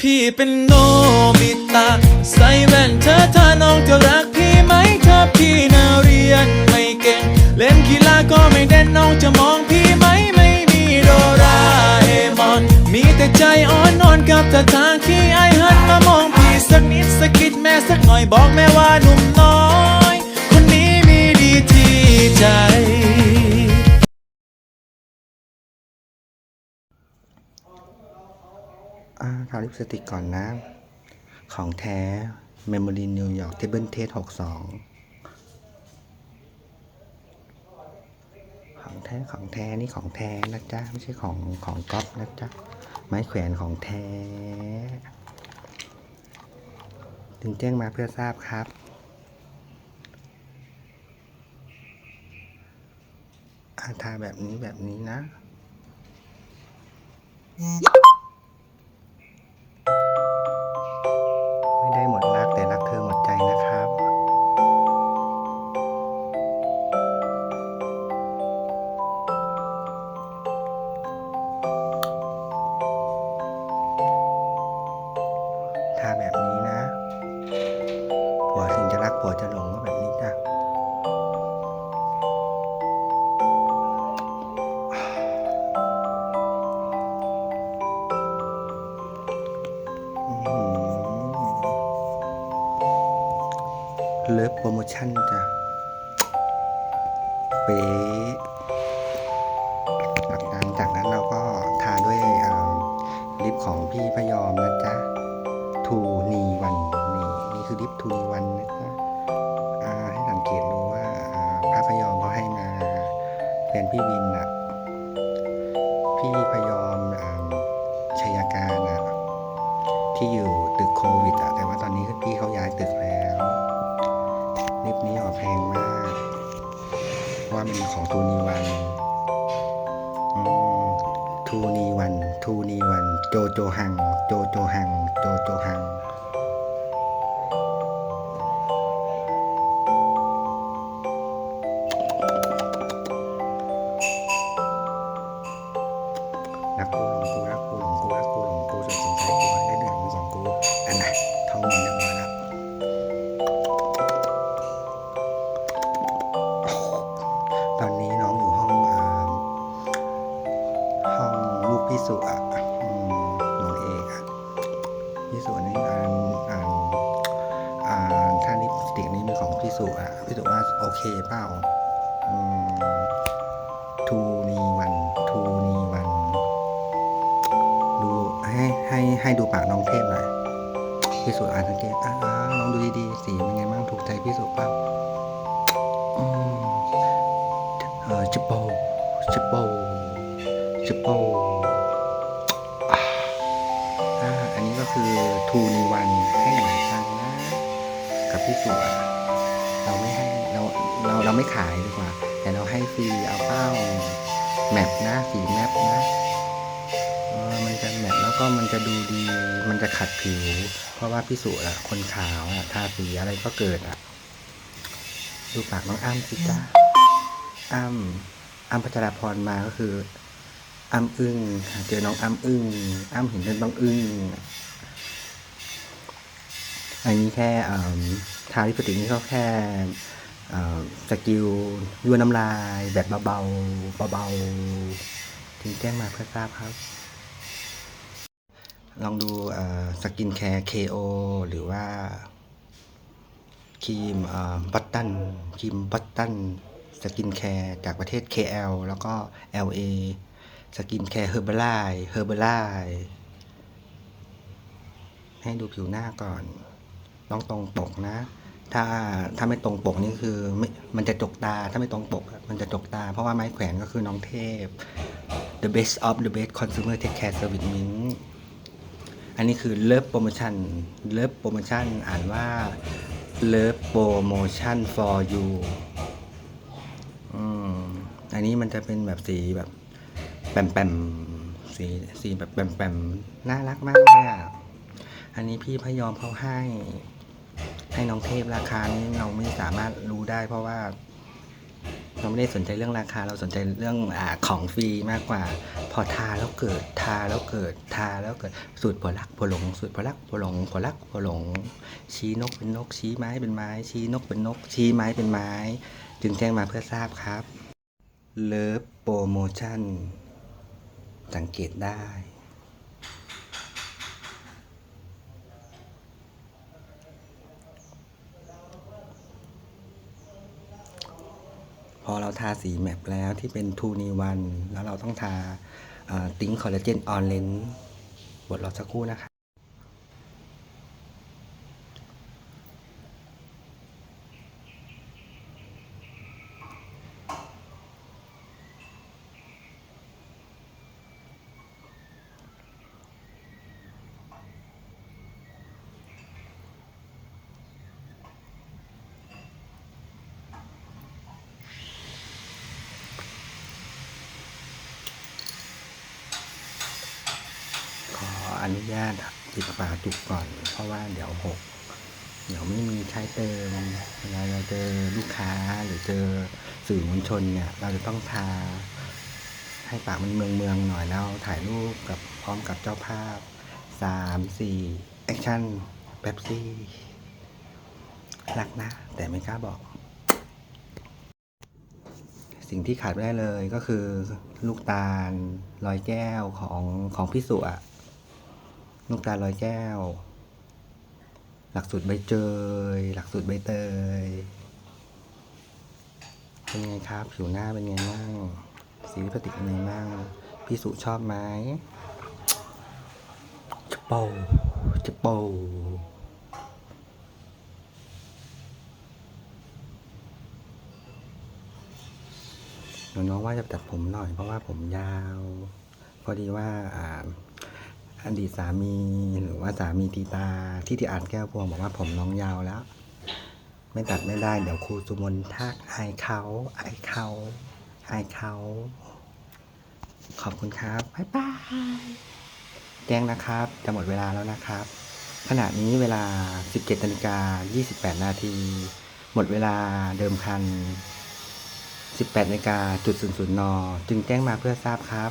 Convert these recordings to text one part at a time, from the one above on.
พี่เป็นโนบิตะใส่แว่นเธอถ้าน้องจะรักพี่ไหมถ้าพี่น่าเรียนไม่เก่ง เล่นกีฬาก็ไม่เด่นน้องจะมองพี่ไหมไม่มีโดราเอมอน มีแต่ใจอ่อนนอนกับท่าทางขี้อายหันมามองพี่สักนิดสักกิดแม่สักหน่อยบอกแม่ว่าหนุ่มน้อย คนนี้มีดีที่ใจ ทาลิปสติกก่อนนะ ของแท้ Memory New York Table Test 62 ของแท้ของแท้นี่ของแท้นะจ๊ะ ไม่ใช่ของของก๊อปนะจ๊ะ ไม้แขวนของแท้ถึงแจ้งมาเพื่อทราบครับอาทาแบบนี้แบบนี้นะ ถึงจะรักผัวจะลงก็แบบนี้จ้ะเลิฟโปรโมชั่นจ้ะ เป๊ะหลังจากจากนั้นเราก็ทาด้วยอ่อลิปของพี่พยอมนะจ๊ะ ทูนีวันนี่นี่คือลิปทูนีวัน ทูนีวันทูนีวันทูนีวัน โจโจฮัง โจโจฮัง โจโจฮัง สุอะพี่สุว่าโอเคเปล่าทูนีวันทูนีวัน ดูให้ให้ให้ดูปากน้องเทพหน่อยพี่สุอ่านสังเกตอ่าน้องดูดีๆสีเป็นไงบ้างถูกใจพี่สุเปล่าเออจิโปจิโปจิโปอันนี้ก็คือทูในวันให้หมายตังนะ กับพี่สุอะ เราไม่ให้เราเราเราไม่ขายดีกว่า แต่เราให้ฟรีเอาเป้าแมปนะสีแมปนะออมันจะแมทแล้วก็มันจะดูดีมันจะขัดผิว เพราะว่าพี่สุอะคนขาวอะทาสีอะไรก็เกิดอะดูปากน้องอ้ำสิจ้าอ้ำอ้ำพัชราพรมาก็คืออ้ำอึ้งเจอน้องอ้ำอึ้งอ้ำเห็นจนต้องอึ้ง อันนี้แค่ทาลิปสติกนี่ก็แค่สกิลยั่วน้ำลายแบบเบาๆเบาๆถึงแจ้งมาเพื่อทราบครับ ลองดูสกินแคร์ KO หรือว่าครีมบัตตันครีมบัตตันสกินแคร์จากประเทศ KL แล้วก็ LA สกินแคร์เฮอร์เบอร์ไลเฮอร์เบอร์ไลให้ดูผิวหน้าก่อน ต้องตรงปกนะ ถ้าถ้าไม่ตรงปกนี่คือไม่มันจะจกตาถ้าไม่ตรงปก มันจะจกตา เพราะว่าไม้แขวนก็คือน้องเทพ the best of the best consumer take care service mint อันนี้คือเลิฟโปรโมชั่นเลิฟโปรโมชั่นอ่านว่าเลิฟโปรโมชั่น for you อืมอันนี้มันจะเป็นแบบสีแบบแปมแปมๆสีสีแบบแปมแปมๆน่ารักมากเลยอะ อันนี้พี่พยอมเขาให้ ให้น้องเทพราคานี้เราไม่สามารถรู้ได้ เพราะว่า เราไม่ได้สนใจเรื่องราคา เราสนใจเรื่องอของฟรีมากกว่า พอทาแล้วเกิดทาแล้วเกิดทาแล้วเกิดสูตรผลักผลงสูตรผลักผลงผลักผลงชี้นกเป็นนก ชี้ไม้เป็นไม้ ชี้นกเป็นนก ชี้ไม้เป็นไม้ จึงแจ้งมาเพื่อทราบครับเลิฟโปรโมชั่นสังเกตได้ พอเราทาสีแมปแล้วที่เป็นทูนีวันแล้วเราต้องทาติ้งคอลลาเจนออนเลนบทรอสักครู่นะคะ ข อนุญาตปิดฝาจุกก่อน เพราะว่าเดี๋ยวหกเดี๋ยวไม่มีใช้เติมเวลาเราเจอลูกค้าหรือเจอสื่อมวลชนเนี่ยเราจะต้องทา ให้ปากมันเมืองเมืองหน่อยแล้วถ่ายรูปกับพร้อมกับเจ้าภาพสามสี่แอคชั่นเป๊ปซี่รักนะ แต่ไม่กล้าบอก สิ่งที่ขาดไม่ได้เลยก็คือ ลูกตาลลอยแก้วของของพี่สุอะ ลูกตาลลอยแก้ว หลักสูตรใบเจย หลักสูตรใบเตย เป็นไงครับ ผิวหน้าเป็นไงบ้างสีลิปสติกเป็นไงบ้างพี่สุชอบไหมจะโปจะโปน้องๆว่าจะตัดผมหน่อยเพราะว่าผมยาว พอดีว่า อดีตสามีหรือว่าสามีตีตาที่ที่อ่านแก้วพวงบอกว่าผมน้องยาวแล้ว ไม่ตัดไม่ได้เดี๋ยวครูสุมนทักอายเขาอายเขาอายเขา ขอบคุณครับบ๊ายบายแจ้งนะครับจะหมดเวลาแล้วนะครับ ขณะนี้เวลา 17นาฬิกา28 นาที หมดเวลาเดิมคัน 18นาฬิกาจุดศูนย์ศูนย์น จึงแจ้งมาเพื่อทราบครับ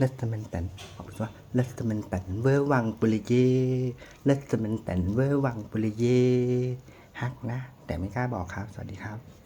ลัสมันตันบอกไปว่าลัสมันตันเวอร์วังปุริเยลัสมันตันเวอร์วังปุริเยฮักนะ แต่ไม่กล้าบอกครับ สวัสดีครับ